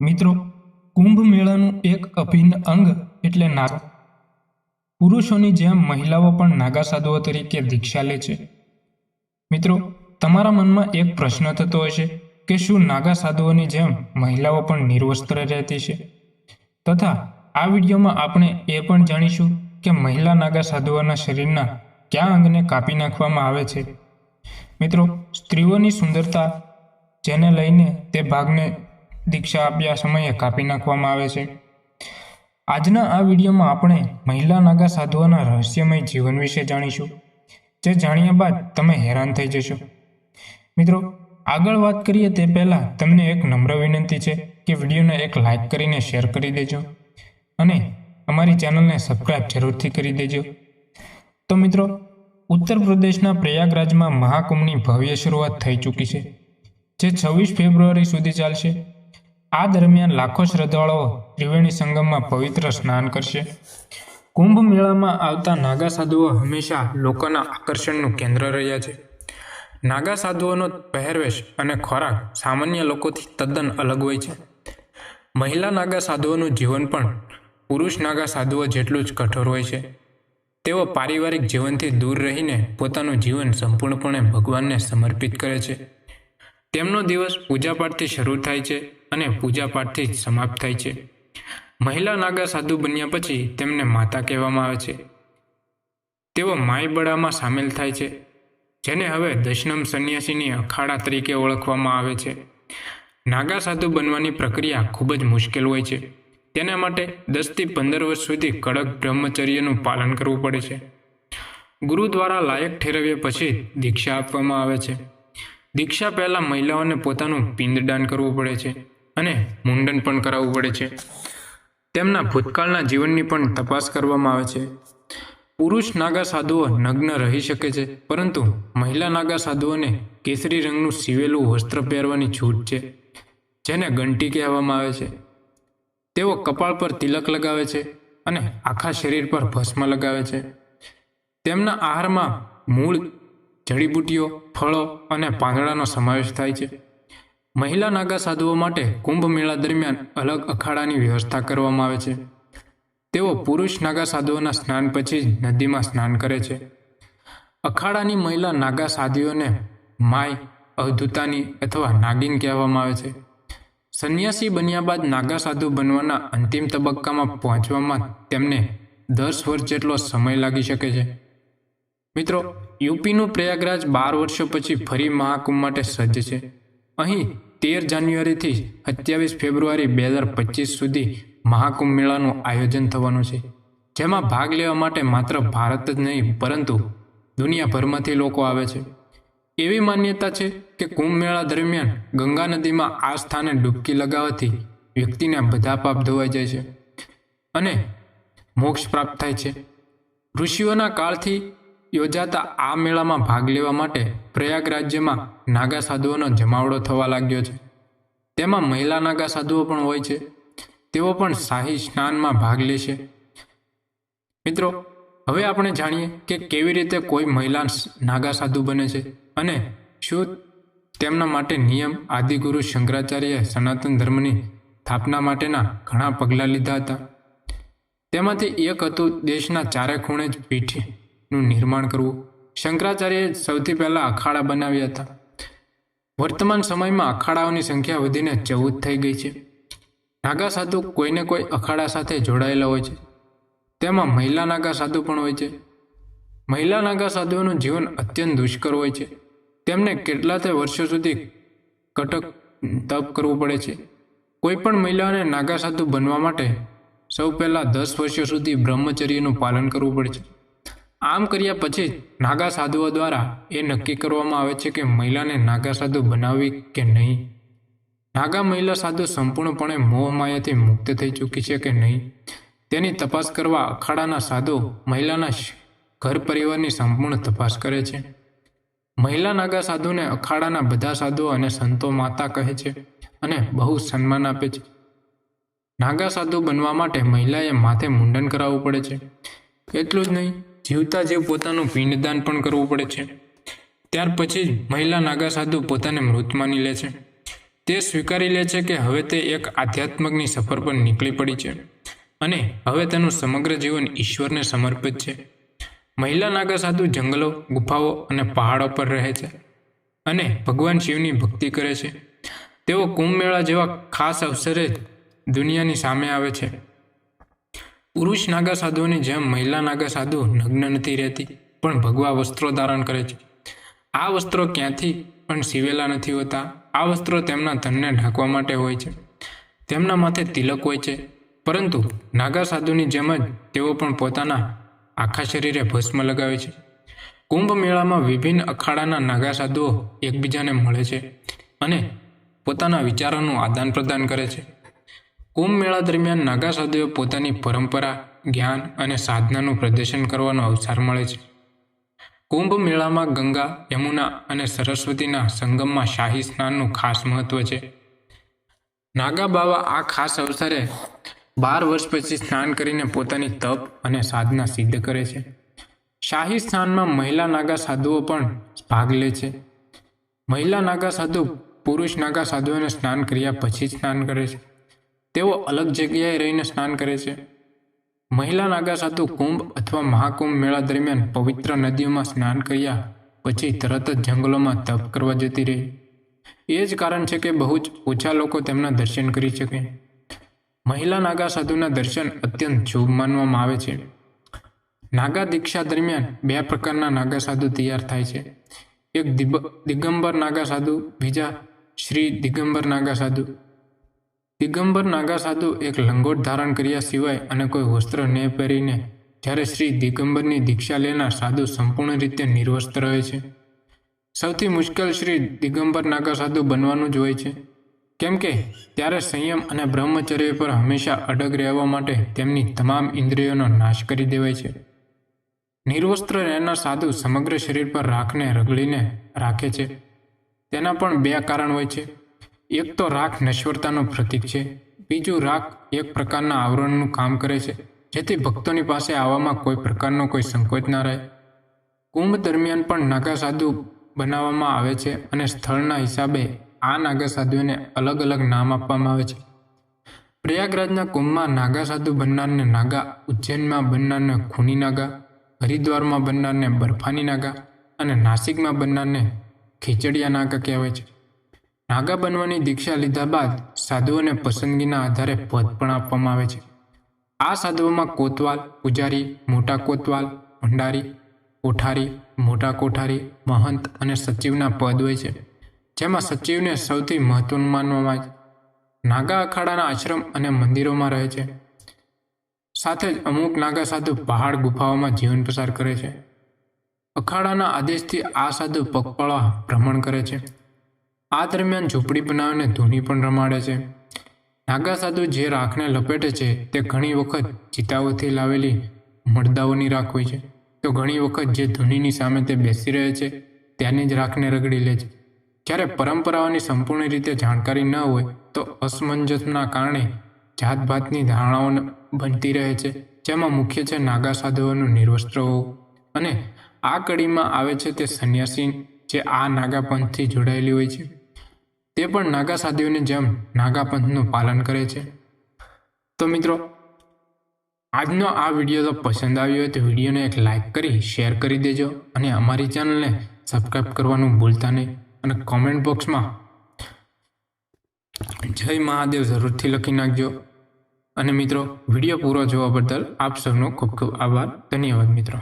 મિત્રો કુંભ મેળાનું એક અભિન્ન અંગ એટલે નાગ. પુરુષોની જેમ મહિલાઓ પણ નાગા સાધુઓ તરીકે દીક્ષા લે છે. મિત્રો, તમારા મનમાં એક પ્રશ્ન થતો હશે કે શું નાગા સાધુઓની જેમ મહિલાઓ પણ નિર્વસ્ત્ર રહેતી છે? તથા, આ વિડીયોમાં આપણે એ પણ જાણીશું કે મહિલા નાગા સાધુઓના શરીરના કયા અંગને કાપી નાખવામાં આવે છે. મિત્રો, સ્ત્રીઓની સુંદરતા જેને લઈને તે ભાગને દીક્ષા આપ્યા સમયે કાપી નાખવામાં આવે છે. આજના આ વિડીયોમાં આપણે મહિલા નાગા સાધુઓના રહસ્યમય જીવન વિશે જાણીશું, જે જાણ્યા બાદ તમે હેરાન થઈ જશો. મિત્રો, આગળ વાત કરીએ તે પહેલાં તમને એક નમ્ર વિનંતી છે કે વિડીયોને એક લાઇક કરીને શેર કરી દેજો અને અમારી ચેનલને સબસ્ક્રાઇબ જરૂરથી કરી દેજો. તો મિત્રો, ઉત્તર પ્રદેશના પ્રયાગરાજમાં મહાકુંભની ભવ્ય શરૂઆત થઈ ચૂકી છે, જે છવ્વીસ ફેબ્રુઆરી સુધી ચાલશે. આ દરમિયાન લાખો શ્રદ્ધાળુઓ ત્રિવેણી સંગમમાં પવિત્ર સ્નાન કરશે. કુંભ મેળામાં આવતા નાગા સાધુઓ હંમેશા લોકોના આકર્ષણનું કેન્દ્ર રહ્યા છે. નાગા સાધુઓનો પહેરવેશ અને ખોરાક સામાન્ય લોકોથી તદ્દન અલગ હોય છે. મહિલા નાગા સાધુઓનું જીવન પણ પુરુષ નાગા સાધુઓ જેટલું જ કઠોર હોય છે. તેઓ પારિવારિક જીવનથી દૂર રહીને પોતાનું જીવન સંપૂર્ણપણે ભગવાનને સમર્પિત કરે છે. તેમનો દિવસ પૂજાપાઠથી શરૂ થાય છે અને પૂજાપાઠથી જ સમાપ્ત થાય છે. મહિલા નાગા સાધુ બન્યા પછી તેમને માતા કહેવામાં આવે છે. તેઓ માયબળામાં સામેલ થાય છે, જેને હવે દશનમ સંન્યાસીની અખાડા તરીકે ઓળખવામાં આવે છે. નાગા સાધુ બનવાની પ્રક્રિયા ખૂબ જ મુશ્કેલ હોય છે. તેના માટે દસથી પંદર વર્ષ સુધી કડક બ્રહ્મચર્યનું પાલન કરવું પડે છે. ગુરુ દ્વારા લાયક ઠેરવ્યા પછી દીક્ષા આપવામાં આવે છે. દીક્ષા પહેલાં મહિલાઓને પોતાનું પિંડદાન કરવું પડે છે અને મુંડન પણ કરાવવું પડે છે. તેમના ભૂતકાળના જીવનની પણ તપાસ કરવામાં આવે છે. પુરુષ નાગા સાધુઓ નગ્ન રહી શકે છે, પરંતુ મહિલા નાગા સાધુઓને કેસરી રંગનું સીવેલું વસ્ત્ર પહેરવાની છૂટ છે, જેને ઘંટી કહેવામાં આવે છે. તેઓ કપાળ પર તિલક લગાવે છે અને આખા શરીર પર ભસ્મ લગાવે છે. તેમના આહારમાં મૂળ જડીબુટીઓ ફળો અને પાંદડાનો સમાવેશ થાય છે. મહિલા નાગા સાધુઓ માટે કુંભ મેળા દરમિયાન અલગ અખાડાની વ્યવસ્થા કરવામાં આવે છે. તેઓ પુરુષ નાગા સાધુઓના સ્નાન પછી જ નદીમાં સ્નાન કરે છે. અખાડાની મહિલા નાગા સાધુઓને માય અવધૂતાની અથવા નાગિન કહેવામાં આવે છે. સંન્યાસી બન્યા બાદ નાગા સાધુ બનવાના અંતિમ તબક્કામાં પહોંચવામાં તેમને દસ વર્ષ જેટલો સમય લાગી શકે છે. મિત્રો, યુપીનું પ્રયાગરાજ બાર વર્ષો પછી ફરી મહાકુંભ માટે સજ્જ છે. અહીં તેર જાન્યુઆરીથી સત્યાવીસ ફેબ્રુઆરી બે હજાર પચીસ સુધી મહાકુંભ મેળાનું આયોજન થવાનું છે. જેમાં ભાગ લેવા માટે માત્ર ભારત જ નહીં, પરંતુ દુનિયાભરમાંથી લોકો આવે છે. એવી માન્યતા છે કે કુંભ મેળા દરમિયાન ગંગા નદીમાં આ સ્થાને ડૂબકી લગાવવાથી વ્યક્તિના બધા પાપ ધોવાઈ જાય છે અને મોક્ષ પ્રાપ્ત થાય છે. ઋષિઓના કાળથી યોજાતા આ મેળામાં ભાગ લેવા માટે પ્રયાગ રાજ્યમાં નાગા સાધુઓનો જમાવડો થવા લાગ્યો છે. તેમાં મહિલા નાગા સાધુઓ પણ હોય છે. તેઓ પણ શાહી સ્નાનમાં ભાગ લેશે મિત્રો, હવે આપણે જાણીએ કે કેવી રીતે કોઈ મહિલા નાગા સાધુ બને છે અને શું તેમના માટે નિયમ આદિગુરુ શંકરાચાર્યએ સનાતન ધર્મની સ્થાપના માટેના ઘણા પગલાં લીધા હતા. તેમાંથી એક હતું દેશના ચારે ખૂણે જ પીઠનું નિર્માણ કરવું. શંકરાચાર્યએ સૌથી પહેલાં અખાડા બનાવ્યા હતા. વર્તમાન સમયમાં અખાડાઓની સંખ્યા વધીને ચૌદ થઈ ગઈ છે. નાગા સાધુ કોઈને કોઈ અખાડા સાથે જોડાયેલા હોય છે. તેમાં મહિલા નાગા સાધુ પણ હોય છે. મહિલા નાગા સાધુઓનું જીવન અત્યંત દુષ્કર હોય છે. તેમને કેટલા તે વર્ષો સુધી કટક તપ કરવું પડે છે. કોઈ પણ મહિલાઓને નાગા સાધુ બનવા માટે સૌ પહેલાં દસ વર્ષો સુધી બ્રહ્મચર્યનું પાલન કરવું પડે છે. આમ કર્યા પછી નાગા સાધુઓ દ્વારા એ નક્કી કરવામાં આવે છે કે મહિલાને નાગા સાધુ બનાવવી કે નહીં. નાગા મહિલા સાધુ સંપૂર્ણપણે મોહમાયાથી મુક્ત થઈ ચૂકી છે કે નહીં. તેની તપાસ કરવા અખાડાના સાધુ મહિલાના ઘર પરિવારની સંપૂર્ણ તપાસ કરે છે. મહિલા નાગા સાધુને અખાડાના બધા સાધુઓ અને સંતો માતા કહે છે અને બહુ સન્માન આપે છે. નાગા સાધુ બનવા માટે મહિલાએ માથે મુંડન કરાવવું પડે છે. એટલું જ નહીં જીવતા જીવ પોતાનું પિંડદાન પણ કરવું પડે છે. ત્યાર પછી જ મહિલા નાગા સાધુ પોતાને મૃત માની લે છે. તે સ્વીકારી લે છે કે હવે તે એક આધ્યાત્મકની સફર પર નીકળી પડી છે અને હવે તેનું સમગ્ર જીવન ઈશ્વરને સમર્પિત છે. મહિલા નાગા સાધુ જંગલો, ગુફાઓ અને પહાડો પર રહે છે અને ભગવાન શિવની ભક્તિ કરે છે. તેઓ કુંભ મેળા જેવા ખાસ અવસરે દુનિયાની સામે આવે છે. પુરુષ નાગા સાધુઓની જેમ મહિલા નાગા સાધુ નગ્ન નથી રહેતી, પણ ભગવા વસ્ત્રો ધારણ કરે છે. આ વસ્ત્રો ક્યાંથી પણ સીવેલા નથી હોતા. આ વસ્ત્રો તેમના ધનને ઢાંકવા માટે હોય છે. તેમના માથે તિલક હોય છે. પરંતુ નાગા સાધુની જેમ જ તેઓ પણ પોતાના આખા શરીરે ભસ્મ લગાવે છે. કુંભ મેળામાં વિભિન્ન અખાડાના નાગા સાધુઓ એકબીજાને મળે છે અને પોતાના વિચારોનું આદાન પ્રદાન કરે છે. કુંભ મેળા દરમિયાન નાગા સાધુઓ પોતાની પરંપરા, જ્ઞાન અને સાધનાનું પ્રદર્શન કરવાનો અવસર મળે છે. કુંભ મેળામાં ગંગા, યમુના અને સરસ્વતીના સંગમમાં શાહી સ્નાનનું ખાસ મહત્વ છે. નાગા બાવા આ ખાસ અવસરે બાર વર્ષ પછી સ્નાન કરીને પોતાની તપ અને સાધના સિદ્ધ કરે છે. શાહી સ્નાનમાં મહિલા નાગા સાધુઓ પણ ભાગ લે છે. મહિલા નાગા સાધુ પુરુષ નાગા સાધુઓને સ્નાન કર્યા પછી સ્નાન કરે છે. તેઓ અલગ જગ્યાએ રહીને સ્નાન કરે છે. મહિલા નાગા સાધુ કુંભ અથવા મહાકુંભ મેળા દરમિયાન પવિત્ર નદીઓમાં સ્નાન કર્યા પછી તરત જ જંગલોમાં તપ કરવા જતી રહી. એ જ કારણ છે કે બહુ જ ઓછા લોકો તેમના દર્શન કરી શકે. મહિલા નાગા સાધુના દર્શન અત્યંત શુભ માનવામાં આવે છે. નાગા દીક્ષા દરમિયાન બે પ્રકારના નાગા સાધુ તૈયાર થાય છે. એક દિગંબર નાગા સાધુ બીજા શ્રી દિગંબર નાગા સાધુ દિગંબર નાગા સાધુ એક લંગોટ ધારણ કર્યા સિવાય અને કોઈ વસ્ત્ર ન પહેરીને જ્યારે શ્રી દિગંબરની દીક્ષા લેનાર સાધુ સંપૂર્ણ રીતે નિર્વસ્ત્ર રહે છે. સૌથી મુશ્કેલ શ્રી દિગંબર નાગા સાધુ બનવાનું જ હોય છે. કેમ કે ત્યારે સંયમ અને બ્રહ્મચર્ય પર હંમેશા અડગ રહેવા માટે તેમની તમામ ઇન્દ્રિયોનો નાશ કરી દેવાય છે. નિર્વસ્ત્ર રહેનાર સાધુ સમગ્ર શરીર પર રાખને રગડીને રાખે છે. તેના પણ બે કારણ હોય છે. એક તો રાખ નશ્વરતાનું પ્રતીક છે, બીજું રાખ એક પ્રકારના આવરણનું કામ કરે છે, જેથી ભક્તોની પાસે આવવામાં કોઈ પ્રકારનો કોઈ સંકોચ ના રહે. કુંભ દરમિયાન પણ નાગા સાધુ બનાવવામાં આવે છે અને સ્થળના હિસાબે આ નાગા સાધુઓને અલગ અલગ નામ આપવામાં આવે છે. પ્રયાગરાજના કુંભમાં નાગા સાધુ બનનારને નાગા, ઉજ્જૈનમાં બનનારને ખૂની નાગા, હરિદ્વારમાં બનનારને બરફાની નાગા અને નાસિકમાં બનનારને ખીચડિયા નાગા કહેવાય છે. નાગા બનવાની દીક્ષા લીધા બાદ સાધુઓને પસંદગીના આધારે પદ પણ આપવામાં આવે છે. આ સાધુઓમાં કોતવાલ, પૂજારી, મોટા કોતવાલ, ભંડારી, કોઠારી, મોટા કોઠારી, મહંત અને સચિવના પદ હોય છે. જેમાં સચિવને સૌથી મહત્વનું માનવામાં છે. નાગા અખાડાના આશ્રમ અને મંદિરોમાં રહે છે. સાથે જ અમુક નાગા સાધુ પહાડ ગુફાઓમાં જીવન પસાર કરે છે. અખાડાના આદેશથી આ સાધુ પગપાળા ભ્રમણ કરે છે. આ દરમિયાન ઝૂંપડી બનાવીને ધૂની પણ રમાડે છે. નાગા સાધુ જે રાખને લપેટે છે, તે ઘણી વખત ચિતાઓથી લાવેલી મળદાઓની રાખ હોય છે. તો ઘણી વખત જે ધૂનીની સામે તે બેસી રહે છે, ત્યાંની જ રાખને રગડી લે છે. જ્યારે પરંપરાઓની સંપૂર્ણ રીતે જાણકારી ન હોય, તો અસમંજસના કારણે જાતભાતની ધારણાઓ બનતી રહે છે, જેમાં મુખ્ય છે નાગા સાધુઓનું નિર્વસ્ત્ર હોવું. અને આ કડીમાં આવે છે તે સંન્યાસી જે આ નાગા પંથથી જોડાયેલી હોય છે. તે પણ નાગા સાધુઓની જેમ નાગા પંથનું પાલન કરે છે. તો મિત્રો, આજનો આ વીડિયો તો પસંદ આવ્યો હોય તો વિડીયોને એક લાઈક કરી, શેર કરી દેજો અને અમારી ચેનલને સબસ્ક્રાઈબ કરવાનું ભૂલતા નહીં અને કોમેન્ટ બોક્સમાં જય મહાદેવ જરૂરથી લખી નાખજો. અને મિત્રો, વીડિયો પૂરો જોવા બદલ આપ સૌનો ખૂબ ખૂબ આભાર. ધન્યવાદ મિત્રો.